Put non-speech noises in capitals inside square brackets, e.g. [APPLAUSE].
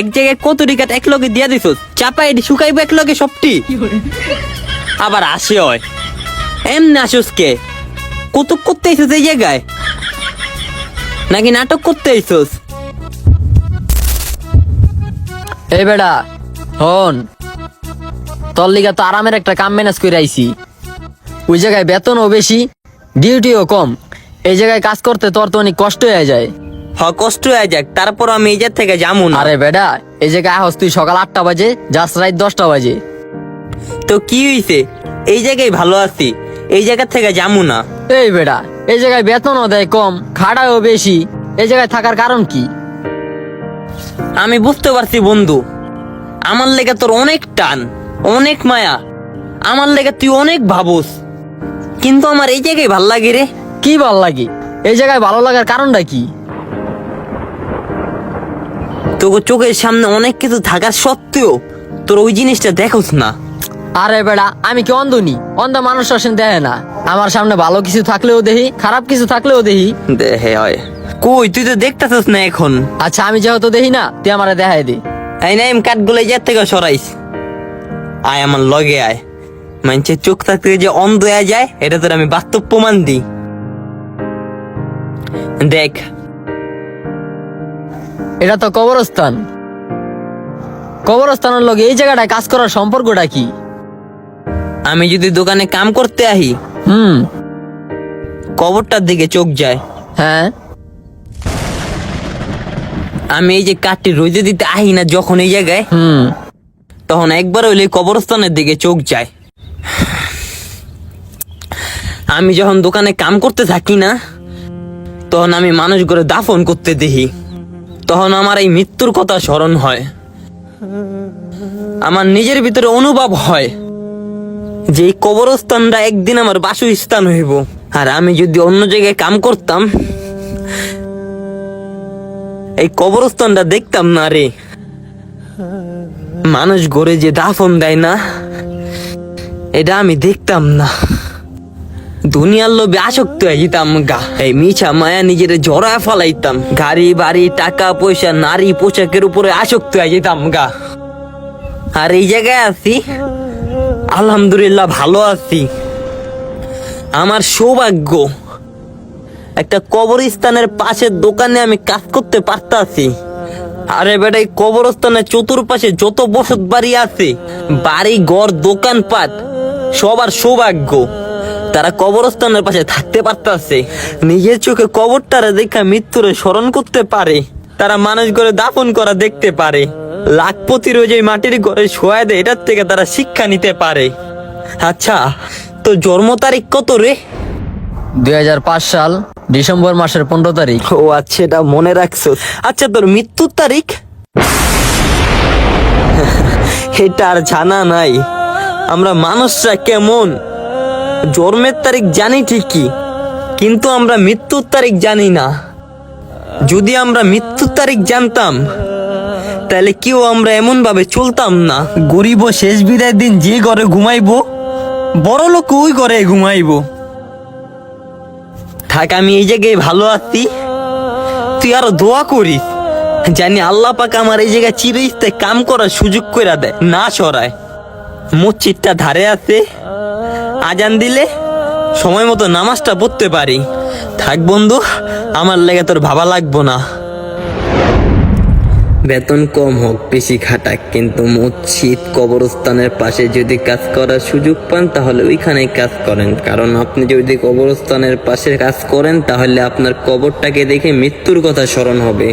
এক জায়গায় কত রিকাত এক লগে দিয়া দিছ চাপা এটি শুকাইবো এক লগে সবটি আবার আসে হয়। এমনি আসোস কে? কৌতুক করতে আইসোস এই জায়গায়? নাকি নাটক করতে আইসোস? এই বেটা হন। তোর লিগা তো আরামের একটা কাম ম্যানেজ করে আইছি। ওই জায়গায় বেতনও বেশি ডিউটিও কম। এই জায়গায় কাজ করতে তোর তো অনেক কষ্ট হয়ে যায়। হ কষ্ট হয়ে যাক তারপর আমি এই জায়গা থেকে যাব না। আরে বেটা এই জায়গায় আহস তুই সকাল আটটা বাজে যাস রাত দশটা বাজে। তো কি হইছে? এই জায়গায় ভালো আছি এই জায়গা থেকে যাব না। এই বেটা এই জায়গায় বেতনও দেয় কম খাড়াও বেশি এই জায়গায় থাকার কারণ কি? আমি বুঝতে পারছি বন্ধু। আমার লেগে তোর অনেক টান অনেক মায়া। আমার লেগে তুই অনেক ভাবুস। কিন্তু আমার এই জায়গায় ভালো লাগে রে। কি ভালো লাগে? এই জায়গায় ভালো লাগার কারণটা কি? তোকে চোখের সামনে অনেক কিছু থাকার সত্ত্বেও তোর ওই জিনিসটা দেখোস না। আরে বেড়া আমি কি অন্ধ নি? অন্ধ মানুষ আসেন দেখে না। আমার সামনে ভালো কিছু থাকলেও দেখি খারাপ কিছু থাকলেও দেখি দেহে হয়। কই তুই তো দেখতেছিস না এখন। আচ্ছা আমি যেহেতু দেখি না তুই আমারে দেখাই দে। এই না এম কাঠগুলো যার থেকে সরাইস। আয় আমার লগে আয়। মানুষের চোখ থাকতে যে অন্ধ হয়ে যায় এটা তোর আমি বাস্তব প্রমাণ দিই। দেখ এটা তো কবরস্থান। কবরস্থানের লোক এই জায়গাটায় কাজ করার সম্পর্কটা কি? আমি যদি দোকানে কাম করতে আহি হুম। কবরটার দিকে চোখ যায়। হ্যাঁ। আমি এই যে কাঠটি রোজে দিতে আহি না যখন এই জায়গায় হুম। তখন একবার হইলে কবরস্থানের দিকে চোখ যায়। আমি যখন দোকানে কাম করতে থাকি না তখন আমি মানুষ করে দাফন করতে দেখি। তখন আমার এই মৃত্যুর কথা স্মরণ হয়। আমার নিজের ভিতরে অনুভব হয় যে এই কবরস্থানটা একদিন আমার বাসস্থান হইব। আর আমি যদি অন্য জায়গায় কাম করতাম, এই কবরস্থানটা দেখতাম না রে। মানুষ গড়ে যে দাফন দেয় না, এটা আমি দেখতাম না। দুনিয়ার লোভে আসক্ত যেতাম গা। এই মিছা মায়া নিজের জড়ায় ফলাইতাম। গাড়ি, বাড়ি, টাকা, পয়সা, নারী, পোশাকের উপরে আসক্ত হয়ে যেতাম গা। আর এই জায়গায় আছি, আলহামদুলিল্লাহ ভালো আছি। আমার সৌভাগ্য, একটা কবরস্থানের পাশের দোকানে আমি কাজ করতে পারতাছি। আরে বেটা এই কবরস্থানের চতুর্পাশে যত বসত বাড়ি আছে, বাড়ি, ঘর, দোকানপাট, সবার সৌভাগ্য। তারা কবরস্থানের পাশে থাকতে পারতাছে। নিজের চোখে কবরটারে দেখা মৃত্যুরে স্মরণ করতে পারে। তারা মানুষ করে দাফন করা দেখতে পারে। লাখপতি রোজ এই মাটির ঘরে শোয়া দেয় এটার থেকে তারা শিক্ষা নিতে পারে। আচ্ছা তো জন্ম তারিখ কত রে? দুই হাজার পাঁচ সাল ডিসেম্বর মাসের পনেরো তারিখ। ও আচ্ছা এটা মনে রাখছো। আচ্ছা তোর মৃত্যুর তারিখ? [LAUGHS] এটা আর জানা নাই। আমরা মানুষরা কেমন? জন্মের তারিখ জানি ঠিকই কিন্তু আমরা মৃত্যুর তারিখ জানি না। যদি আমরা মৃত্যুর তারিখ জানতাম তাহলে কেউ আমরা এমন ভাবে চলতাম না। গরিব শেষ বিদায়ের দিন যে ঘরে ঘুমাইবো বড় লোক ওই ঘরে ঘুমাইবো। থাক আমি এই জায়গায় ভালো আছি। তুই আরও দোয়া করিস জানি আল্লাহ পাক আমার এই জায়গায় চিরস্থায়ী কাম করার সুযোগ করে দেয়। না সরায়। মসজিদটা ধারে আছে। আজান দিলে সময় মতো নামাজটা পড়তে পারি। থাক বন্ধু, আমার লেগে তোর ভাবা লাগবো না। বেতন কম হোক, বেশি খাটাক, কিন্তু মসজিদ, কবরস্থানের পাশে যদি কাজ করার সুযোগ পান, তাহলে ওইখানে কাজ করেন। কারণ আপনি যদি কবরস্থানের পাশে কাজ করেন, তাহলে আপনার কবরটাকে দেখে মৃত্যুর কথা স্মরণ হবে।